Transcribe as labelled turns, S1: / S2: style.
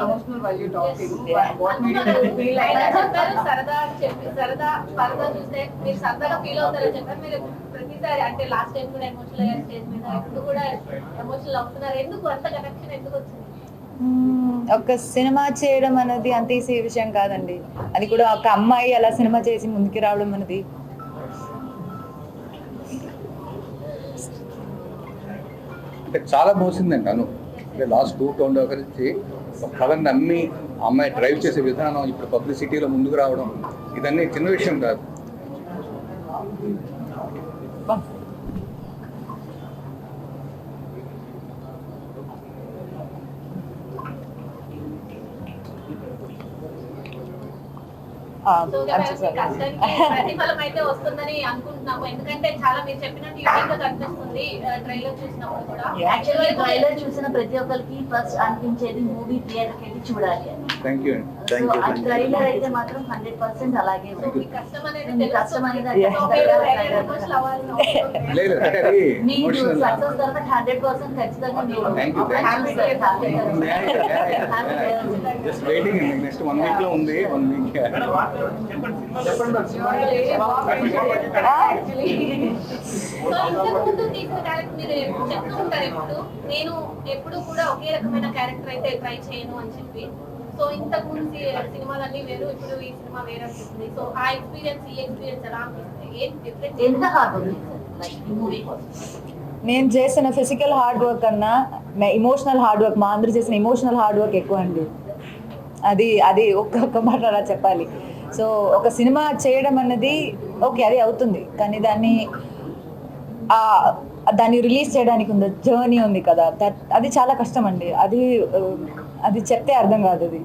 S1: emotional while you talking.
S2: Yeah.
S1: What made you feel like
S3: ఆయన
S1: that?
S3: చెప్పారు సరదా అని చెప్పి సరదా సరదా చూస్తే మీరు సరదాగా ఫీల్ అవుతారని చెప్పారు మీరు ప్రతిసారి అంటే లాస్ట్ టైం కూడా ఎమోషనల్ అయ్యారు స్టేజ్ మీద ఇప్పుడు కూడా ఎమోషనల్ అవుతున్నారు ఎందుకు అంత కనెక్షన్ ఎందుకు వచ్చింది.
S2: ఒక సినిమా చేయడం అనేది అంత ఈజీ విషయం కాదండి అది కూడా ఒక అమ్మాయి అలా సినిమా చేసి ముందుకు రావడం అనేది
S4: అంటే చాలా మోసిందండి అను అంటే లాస్ట్ టూ టౌన్ నుంచి ఒక కథను నమ్మి ఆ అమ్మాయి డ్రైవ్ చేసే విధానం ఇప్పుడు పబ్లిసిటీలో ముందుకు రావడం ఇదన్నీ చిన్న విషయం కాదు.
S3: సో ప్రతిఫలం అయితే వస్తుందని అనుకుంటున్నాము. ఎందుకంటే చాలా మీరు చెప్పినట్టు యూనిక్గా కనిపిస్తుంది ట్రైలర్ చూసినప్పుడు కూడా.
S5: యాక్చువల్లీ ట్రైలర్ చూసిన ప్రతి ఒక్కరికి ఫస్ట్ అనిపించేది మూవీ థియేటర్కి చూడాలి అని.
S4: థ్యాంక్ యూ
S5: సో ఆ ట్రైలర్ అయితే మాత్రం హండ్రెడ్ పర్సెంట్ అలాగే ఉంది.
S3: మీ కష్టం అనేది లేదు.
S4: లేదు. అంటే అది
S5: సక్సెస్ తర్వాత హండ్రెడ్ పర్సెంట్ ఖచ్చితంగా మీరు.
S4: జస్ట్ వెయిటింగ్ అండి నెక్స్ట్ వన్ వీక్లో ఉంది వన్ వీక్
S3: నేను ఎప్పుడు కూడా ఒకే రకమైన క్యారెక్టర్ అయితే ట్రై చేయను అని చెప్పి సో ఇంతకు ముందు సినిమాలన్నీ వేరు ఇప్పుడు ఈ సినిమా వేరే సో ఆ ఎక్స్పీరియన్స్ ఈ ఎక్స్పీరియన్స్ ఎలా అనిపిస్తుంది? ఏం డిఫరెంట్
S5: ఎంత హార్డ్ ఉంది లైక్ ఈ మూవీ కోసం.
S2: నేను చేసిన ఫిజికల్ హార్డ్ వర్క్ కన్నా ఇమోషనల్ హార్డ్ వర్క్ మా అందరూ చేసిన ఇమోషనల్ హార్డ్ వర్క్ ఎక్కువ అండి అది అది ఒక్కొక్క మాట అలా చెప్పాలి. సో ఒక సినిమా చేయడం అన్నది ఓకే అది అవుతుంది. కానీ దాన్ని ఆ దాన్ని రిలీజ్ చేయడానికి ఉంది జర్నీ ఉంది కదా. అది చాలా కష్టం అండి అది అది చెప్తే అర్థం కాదు అది.